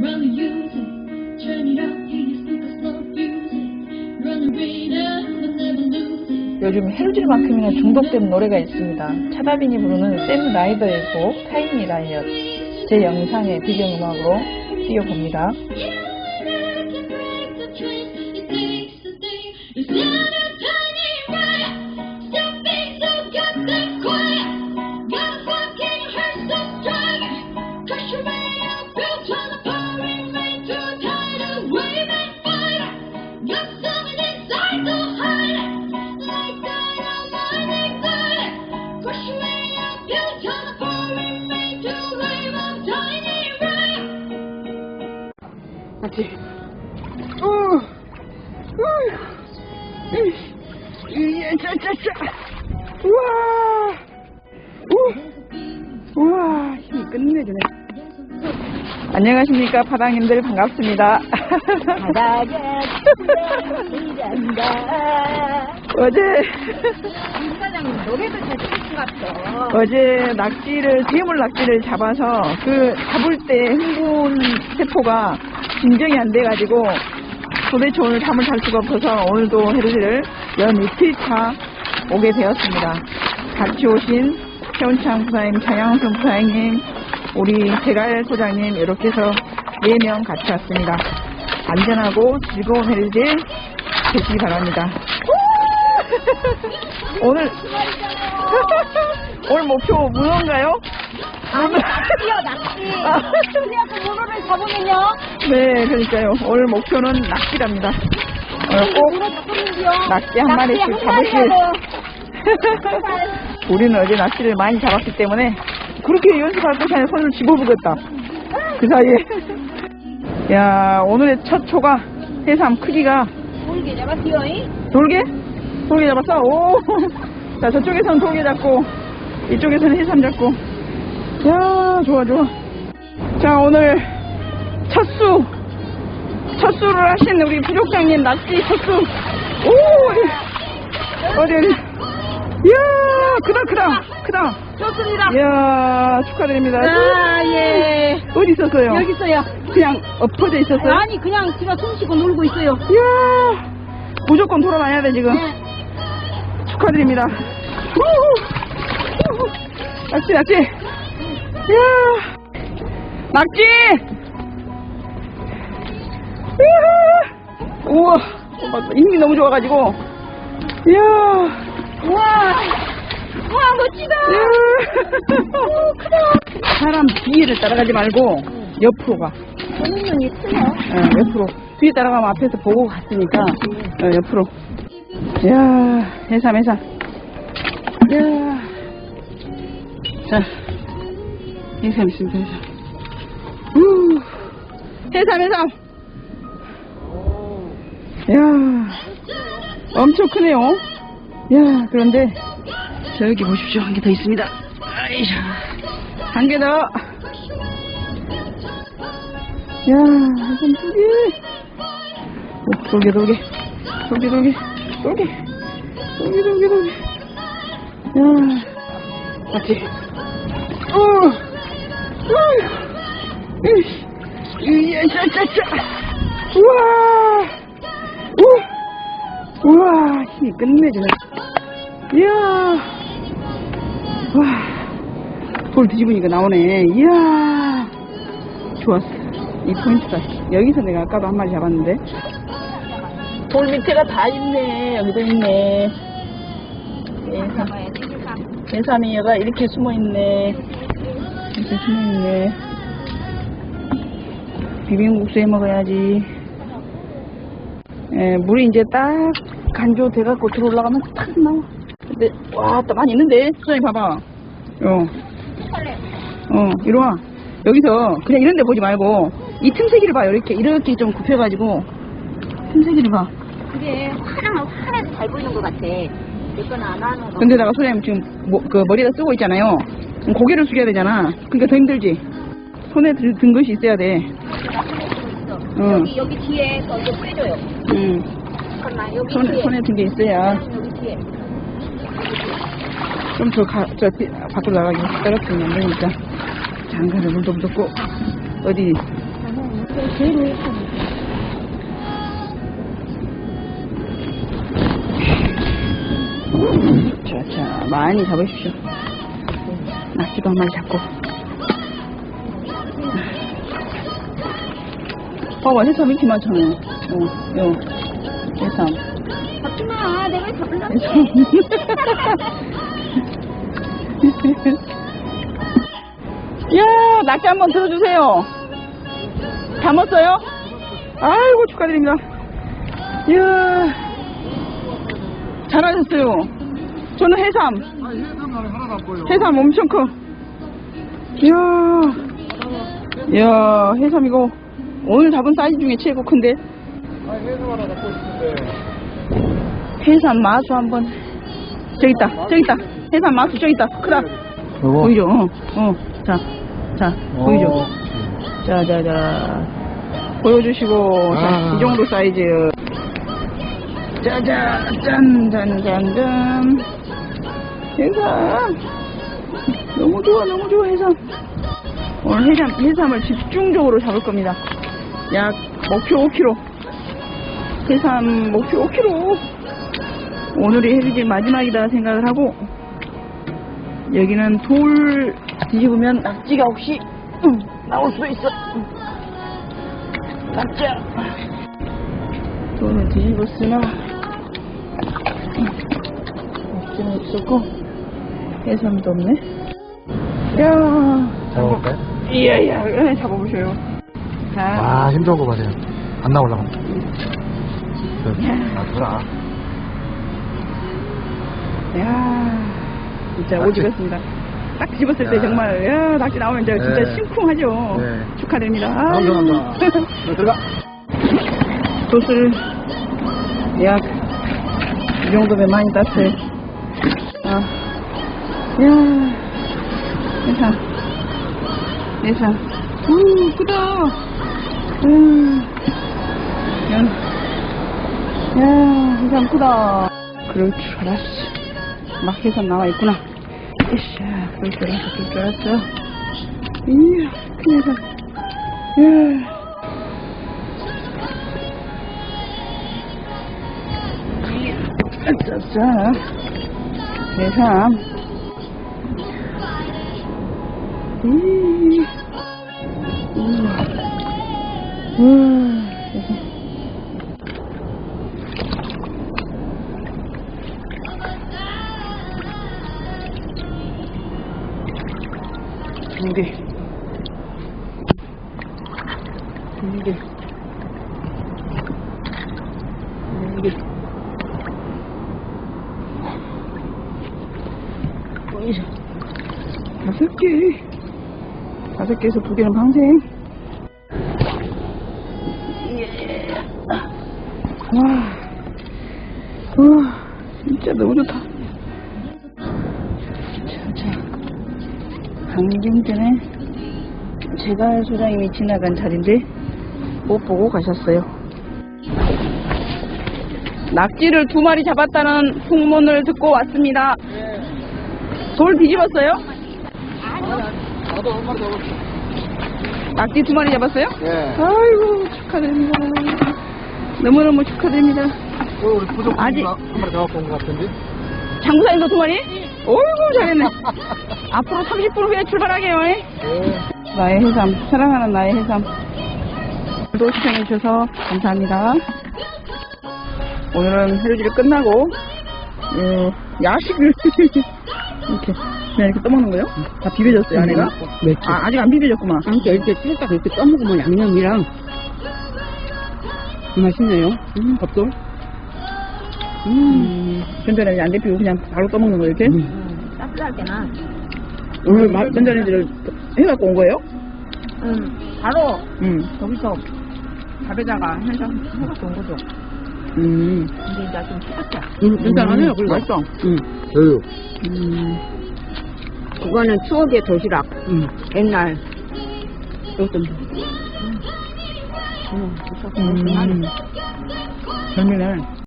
Run the music, turn it up, hear your speakers slow music. Run the radio, but never lose it. 요즘 헤르질만큼이나 중독된 노래가 있습니다. 차다빈이 부르는 샘 라이더의 곡 타이니 라이엇 제 영상의 배경음악으로 띄워봅니다. 끝내주네. 안녕하십니까, 파당님들 반갑습니다. 바닥에. 어제, 임 사장님 노래도 잘 부르신 것 같아. 어제 낙지를, 괴물 낙지를 잡아서 그 잡을 때 흥분 세포가 진정이 안 돼가지고 도대체 오늘 잠을 잘 수가 없어서 오늘도 헤르지를 연 이틀차 오게 되었습니다. 같이 오신 최원창 부사님, 장양순 부사님, 우리 제갈 소장님 이렇게 해서 4명 같이 왔습니다. 안전하고 즐거운 헤르질 되시기 바랍니다. 오늘 오늘 목표 문어인가요? 아니, 낙지요, 낙지. 아. 그래서 문어를 잡으면요. 네, 그러니까요. 오늘 목표는 낙지랍니다. 오늘 꼭 잡으면요. 낙지 한 마리씩 한 잡으실. 우리는 어제 낙지를 많이 잡았기 때문에 그렇게 연습할 것이 아니라 손을 집어보겠다. 그 사이에. 야, 오늘의 첫 초가 해삼 크기가 돌게 잡았어요, 잉? 돌게? 돌게 잡았어? 오! 자, 저쪽에서는 돌게 잡고, 이쪽에서는 해삼 잡고. 야, 좋아, 좋아. 자, 오늘 첫 수. 첫 수를 하신 우리 부족장님 낙지 첫 수. 오! 어디, 어디, 어디. 이야, 크다, 크다, 크다. 좋습니다. 이야, 축하드립니다. 아, 예. 어디 있었어요? 여기 있어요. 그냥 엎어져 있었어요? 아니, 그냥 집에 숨 쉬고 놀고 있어요. 이야, 무조건 돌아다녀야 돼, 지금. 네. 축하드립니다. 우후! 낙지, 낙지. 이야, 낙지! 이야, 우와, 어, 힘이 너무 좋아가지고. 이야, 우와. 와, 멋지다. 이야. 오, 크다. 사람 뒤를 따라가지 말고 옆으로 가. 보는 눈이 크네요. 어, 옆으로. 뒤에 따라가면 앞에서 보고 갔으니까, 어, 옆으로. 이야, 해삼, 해삼. 이야. 자, 해삼 있습니다, 해삼. 우, 해삼, 해삼. 이야, 엄청 크네요. 이야, 그런데, 저기 보십시오. 한 개 더 있습니다. 아이샤. 한개 더. 야, 해삼 두 개. 오, 돌게, 돌게. 돌게, 돌게. 돌게. 돌게, 돌게, 돌게. 야, 맞지? 어, 어, 이씨. 이야, 짜, 짜, 짜. 우와. 우, 우와, 힘이 끝내주네. 이야. 와. 돌 뒤집으니까 나오네. 이야. 좋았어. 이 포인트다. 여기서 내가 아까도 한 마리 잡았는데. 돌 밑에가 다 있네. 여기도 있네. 예삼. 예삼이 얘가 이렇게 숨어 있네. 이렇게 숨어 있네. 비빔국수 해 먹어야지. 예, 물이 이제 딱 간조 돼갖고 들어 올라가면 탁 나와. 근데, 와, 또 많이 있는데? 수정이 봐봐. 어. 어, 이리 와. 여기서 그냥 이런 데 보지 말고 이 틈새기를 봐요. 이렇게 이렇게 좀 굽혀가지고 틈새기를 봐. 그게 화랑 화라도 잘 보이는 것 같아. 이건 안 하는 거. 근데다가 소장님 지금 뭐, 그 머리에다 쓰고 있잖아요. 고개를 숙여야 되잖아. 그러니까 더 힘들지. 손에 들, 든 것이 있어야 돼. 응. 여기 여기 뒤에 거 이거 빼줘요. 응. 잠깐만 여기 손에 뒤에. 손에 든 게 있어야 여기 뒤에. 좀 더 가, 저 뒤- 밖으로 나가기 떨어뜨리면 안 되니까. 장가를 물도 묻었고 어디 자, 자, 많이 잡으십시오. 낙지도 한 마리 잡고. 봐봐, 해삼 이렇게 많잖아요. 어, 요, 해삼. 잡지 마. 내가 잡으려고. 야, 낙지 한번 들어주세요. 담았어요? 아이고, 축하드립니다. 이야, 잘하셨어요. 저는 해삼, 해삼 엄청 커. 이야, 이야, 해삼 이거 오늘 잡은 사이즈 중에 최고 큰데? 해삼 마수 한번. 저기 있다, 저기 있다. 해삼 마수 저기 있다. 크다. 요거. 보이죠? 어, 어. 자, 자, 보이죠? 어. 자, 자, 자. 보여주시고, 자, 아. 이 정도 사이즈. 짜잔, 짠, 짠, 짠, 짠. 해삼. 너무 좋아, 너무 좋아, 해삼. 오늘 해삼, 해삼을 집중적으로 잡을 겁니다. 약, 목표 5kg. 해삼, 목표 5kg. 오늘이 해리질 마지막이다 생각을 하고, 여기는 돌 뒤집으면 낙지가 혹시 음, 나올 수도 있어. 음. 낙지야. 돌을 뒤집었으나 음, 낙지는 없었고 해삼도 없네. 야, 잡아볼까요? 이야, 이야, 예, 잡아보셔요. 자, 와, 힘 좋은 거 봐세요. 안 나올라간다. 아, 그라. 야, 진짜 낙지. 오지겠습니다. 딱 집었을 때 야. 정말 야, 낙지 나오면 저 진짜 네. 심쿵하죠. 네. 축하드립니다. 감사합니다. 아유. 네, 들어가. 도수를 약이 정도면 많이 땄어요. 아, 야, 예상, 예상. 우, 크다. 음, 야, 야, 해삼 크다. 그럴 줄 알았어. 막 해삼 나와 있구나. 으쌰, 그럴 줄 알았어, 그럴 줄 알았어. 이야, 큰 해삼. 야. 짜자 해삼 이우 두개 두개 보이죠? 다섯 개. 다섯 개에서 두 개는 방생. 예. 와. 와, 진짜 너무 좋다. 자, 자. 방금 전에 제가 소장님이 지나간 자리인데 못 보고 가셨어요. 낙지를 두 마리 잡았다는 풍문을 듣고 왔습니다. 돌 뒤집었어요? 나도 한 마리 잡았어. 낙지 두 마리 잡았어요? 예. 아이고 축하드립니다. 너무너무 축하드립니다. 어, 우리 부족 아직- 한 마리 잡아본 것 같은데? 장사님도 두 마리? 어이구 잘했네. 앞으로 30분 후에 출발하게요. 예? 예. 나의 해삼, 사랑하는 나의 해삼. 또 시청해주셔서 감사합니다. 오늘은 해루질 끝나고, 어, 야식을 이렇게, 그냥 이렇게 떠먹는 거예요? 다 비벼졌어요, 안에가? 맵지. 아, 아직 안 비벼졌구만. 아무튼 이렇게 살짝 이렇게 떠먹으면 양념이랑 맛있네요. 음, 밥도. 음, 전자레인지 안 데피고 그냥 바로 떠먹는 거 이렇게? 음. 따뜻할 때나. 오늘 마- 전자레인지를 해갖고 온 거예요? 응. 바로 음. 저기서 밥에다가 해서 해갖고 온 거죠. 음. 근데 이제 좀 차갑죠. 음, 괜찮아요. 음, 그리고 맛있어. 음, 여유. 음. 그거는 추억의 도시락. 음, 옛날. 이것도 음. 별미네.